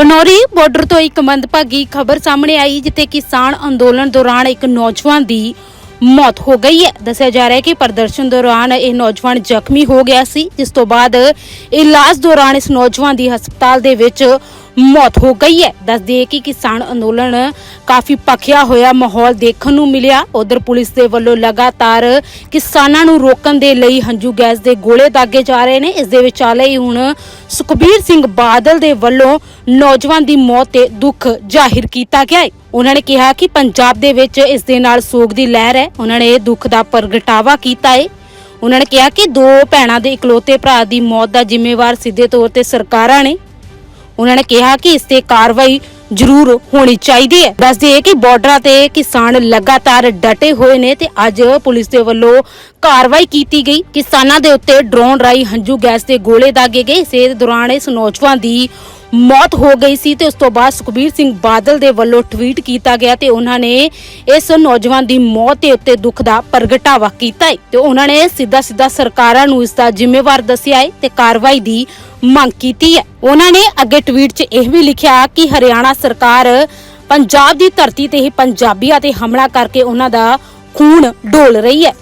Khanauri border ਤੋਂ ਇੱਕ ਮੰਦਭਾਗੀ ਖਬਰ ਸਾਹਮਣੇ ਆਈ, ਜਿੱਥੇ ਕਿਸਾਨ ਅੰਦੋਲਨ ਦੌਰਾਨ ਇੱਕ ਨੌਜਵਾਨ ਦੀ ਮੌਤ ਹੋ ਗਈ ਹੈ। ਦੱਸਿਆ ਜਾ ਰਿਹਾ ਹੈ ਕਿ ਪ੍ਰਦਰਸ਼ਨ ਦੌਰਾਨ ਇਹ ਨੌਜਵਾਨ ਜ਼ਖਮੀ ਹੋ ਗਿਆ ਸੀ, ਜਿਸ ਤੋਂ ਬਾਅਦ ਇਲਾਜ ਦੌਰਾਨ ਇਸ ਨੌਜਵਾਨ ਦੀ ਹਸਪਤਾਲ ਦੇ ਵਿੱਚ ਮੌਤ ਹੋ ਗਈ ਹੈ। ਦੱਸ ਕਿ ਕਿਸਾਨ ਅੰਦੋਲਨ ਕਾਫੀ ਪੱਖਿਆ ਹੋਇਆ ਮਾਹੌਲ ਦੇਖਣ ਨੂੰ ਮਿਲਿਆ। ਉਧਰ ਪੁਲਿਸ ਦੇ ਵੱਲੋਂ ਲਗਾਤਾਰ ਕਿਸਾਨਾਂ ਨੂੰ ਰੋਕਣ ਦੇ ਲਈ ਹੰਝੂ ਗੈਸ ਦੇ ਗੋਲੇ ਦਾਗੇ ਜਾ ਰਹੇ ਨੇ। ਇਸ ਦੇ ਵਿਚਾਲੇ ਹੀ ਹੁਣ ਸੁਖਬੀਰ ਸਿੰਘ ਬਾਦਲ ਦੇ ਵੱਲੋਂ ਨੌਜਵਾਨ ਦੀ ਮੌਤ ਤੇ ਦੁੱਖ ਜ਼ਾਹਿਰ ਕੀਤਾ ਗਿਆ ਹੈ। ਉਹਨਾਂ ਨੇ ਕਿਹਾ ਕਿ ਪੰਜਾਬ ਦੇ ਵਿੱਚ ਇਸ ਦੇ ਨਾਲ ਸੋਗ ਦੀ ਲਹਿਰ ਹੈ। ਉਹਨਾਂ ਨੇ ਦੁੱਖ ਦਾ ਪ੍ਰਗਟਾਵਾ ਕੀਤਾ ਹੈ। ਉਹਨਾਂ ਨੇ ਕਿਹਾ ਕਿ ਦੋ ਭੈਣਾਂ ਦੇ ਇਕਲੌਤੇ ਭਰਾ ਦੀ ਮੌਤ ਦਾ ਜ਼ਿੰਮੇਵਾਰ ਸਿੱਧੇ ਤੌਰ ਤੇ ਸਰਕਾਰਾਂ ਨੇ ਉਹਨਾਂ ਨੇ ਕਿਹਾ ਕਿ ਇਸ ਤੇ ਕਾਰਵਾਈ ਜ਼ਰੂਰ ਹੋਣੀ ਚਾਹੀਦੀ ਹੈ। ਦੱਸਦੇ ਹੈ ਕਿ ਬਾਰਡਰਾਂ ਤੇ ਕਿਸਾਨ ਲਗਾਤਾਰ ਡਟੇ ਹੋਏ ਨੇ ਤੇ ਅੱਜ ਪੁਲਿਸ ਦੇ ਵੱਲੋਂ ਕਾਰਵਾਈ ਕੀਤੀ ਗਈ। ਕਿਸਾਨਾਂ ਦੇ ਉੱਤੇ ਡਰੋਨ ਰਾਈ ਹੰਝੂ ਗੈਸ ਦੇ ਗੋਲੇ ਦਾਗੇ ਗਏ। ਇਸੇ ਦੌਰਾਨ ਇਸ ਨੌਜਵਾਨ ਦੀ ਮੌਤ ਹੋ ਗਈ ਸੀ ਤੇ ਉਸ ਤੋਂ ਬਾਅਦ ਸੁਖਬੀਰ ਸਿੰਘ ਬਾਦਲ ਦੇ ਵੱਲੋਂ ਟਵੀਟ ਕੀਤਾ ਗਿਆ ਤੇ ਉਹਨਾਂ ਨੇ ਇਸ ਨੌਜਵਾਨ ਦੀ ਮੌਤ ਦੇ ਉੱਤੇ ਦੁੱਖ ਦਾ ਪ੍ਰਗਟਾਵਾ ਕੀਤਾ ਹੈ ਤੇ ਉਹਨਾਂ ਨੇ ਸਿੱਧਾ ਸਿੱਧਾ ਸਰਕਾਰਾਂ ਨੂੰ ਇਸ ਦਾ ਜ਼ਿੰਮੇਵਾਰ ਦੱਸਿਆ ਹੈ ਤੇ ਕਾਰਵਾਈ ਦੀ ਮੰਗ ਕੀਤੀ ਹੈ। ਉਹਨਾਂ ਨੇ ਅੱਗੇ ਟਵੀਟ 'ਚ ਇਹ ਵੀ ਲਿਖਿਆ ਕਿ ਹਰਿਆਣਾ ਸਰਕਾਰ ਪੰਜਾਬ ਦੀ ਧਰਤੀ ਤੇ ਹੀ ਪੰਜਾਬੀਆਂ ਤੇ ਹਮਲਾ ਕਰਕੇ ਉਹਨਾਂ ਦਾ ਖੂਨ ਡੋਲ ਰਹੀ ਹੈ।